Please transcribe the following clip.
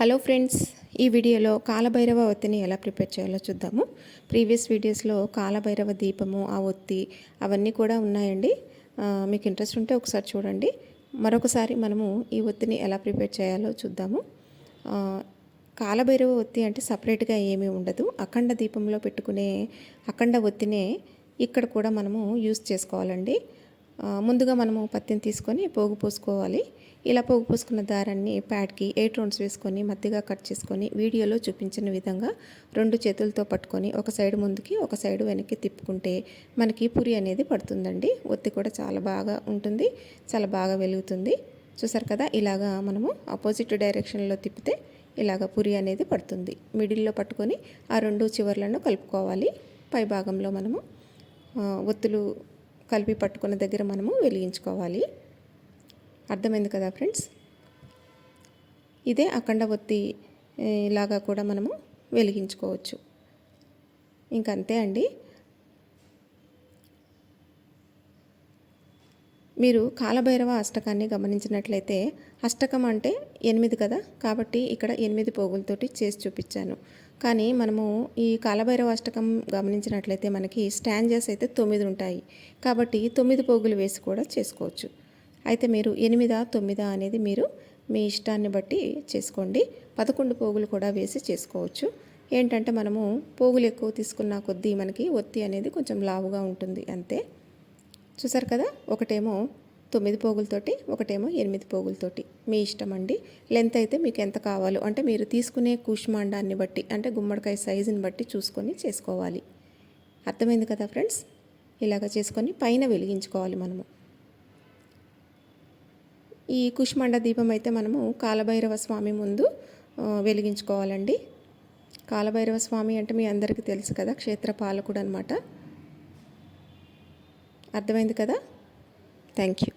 Hello friends ఈ వీడియోలో కాలభైరవ ఒత్తిని ఎలా ప్రిపేర్ చేయాలో చూద్దాము. ప్రీవియస్ వీడియోస్లో కాలభైరవ దీపము ఆ ఒత్తి అవన్నీ కూడా ఉన్నాయండి. మీకు ఇంట్రెస్ట్ ఉంటే ఒకసారి చూడండి. మరొకసారి మనము ఈ ఒత్తిని ఎలా ప్రిపేర్ చేయాలో చూద్దాము. కాలభైరవ ఒత్తి అంటే సపరేట్గా ఏమీ ఉండదు. అఖండ దీపంలో పెట్టుకునే అఖండ ఒత్తినే ఇక్కడ కూడా మనము యూస్ చేసుకోవాలండి. ముందుగా మనము పత్తిని తీసుకొని పోగు పోసుకోవాలి. ఇలా పోగు పోసుకున్న దారాన్ని ప్యాడ్కి ఎయిట్ రౌండ్స్ వేసుకొని మధ్యగా కట్ చేసుకొని వీడియోలో చూపించిన విధంగా రెండు చేతులతో పట్టుకొని ఒక సైడ్ ముందుకి ఒక సైడ్ వెనక్కి తిప్పుకుంటే మనకి పురి అనేది పడుతుందండి. ఒత్తి కూడా చాలా బాగా ఉంటుంది చాలా బాగా వెలుగుతుంది. చూసారు కదా ఇలాగా మనము ఆపోజిట్ డైరెక్షన్లో తిప్పితే ఇలాగ పురి అనేది పడుతుంది. మిడిల్లో పట్టుకొని ఆ రెండు చివర్లను కలుపుకోవాలి. పై భాగంలో మనము ఒత్తులు కలిపి పట్టుకున్న దగ్గర మనము వెలిగించుకోవాలి. అర్థమైంది కదా ఫ్రెండ్స్? ఇదే అఖండ ఒత్తి లాగా కూడా మనము వెలిగించుకోవచ్చు. ఇంకంతే అండి. మీరు కాలభైరవ అష్టకాన్ని గమనించినట్లయితే అష్టకం అంటే ఎనిమిది కదా? కాబట్టి ఇక్కడ ఎనిమిది పోగులతోటి చేసి చూపించాను. కానీ మనము ఈ కాలభైరవ అష్టకం గమనించినట్లయితే మనకి స్టాంజెస్ అయితే తొమ్మిది ఉంటాయి. కాబట్టి తొమ్మిది పోగులు వేసి కూడా చేసుకోవచ్చు. అయితే మీరు ఎనిమిదా తొమ్మిదా అనేది మీరు మీ ఇష్టాన్ని బట్టి చేసుకోండి. పదకొండు పోగులు కూడా వేసి చేసుకోవచ్చు. ఏంటంటే మనము పోగులు ఎక్కువ తీసుకున్న కొద్దీ మనకి ఒత్తి అనేది కొంచెం లావుగా ఉంటుంది. అంతే. చూసారు కదా? ఒకటేమో తొమ్మిది పోగులతోటి ఒకటేమో ఎనిమిది పోగులతోటి. మీ ఇష్టం అండి. లెంత్ అయితే మీకు ఎంత కావాలో అంటే మీరు తీసుకునే కూష్మాండాన్ని బట్టి అంటే గుమ్మడికాయ సైజుని బట్టి చూసుకొని చేసుకోవాలి. అర్థమైంది కదా ఫ్రెండ్స్? ఇలాగ చేసుకొని పైన వెలిగించుకోవాలి మనము. ఈ కుష్మండ దీపం అయితే మనము కాలభైరవ స్వామి ముందు వెలిగించుకోవాలండి. కాలభైరవ స్వామి అంటే మీ అందరికీ తెలుసు కదా క్షేత్ర పాలకుడు అనమాట అర్థమైంది కదా? Thank you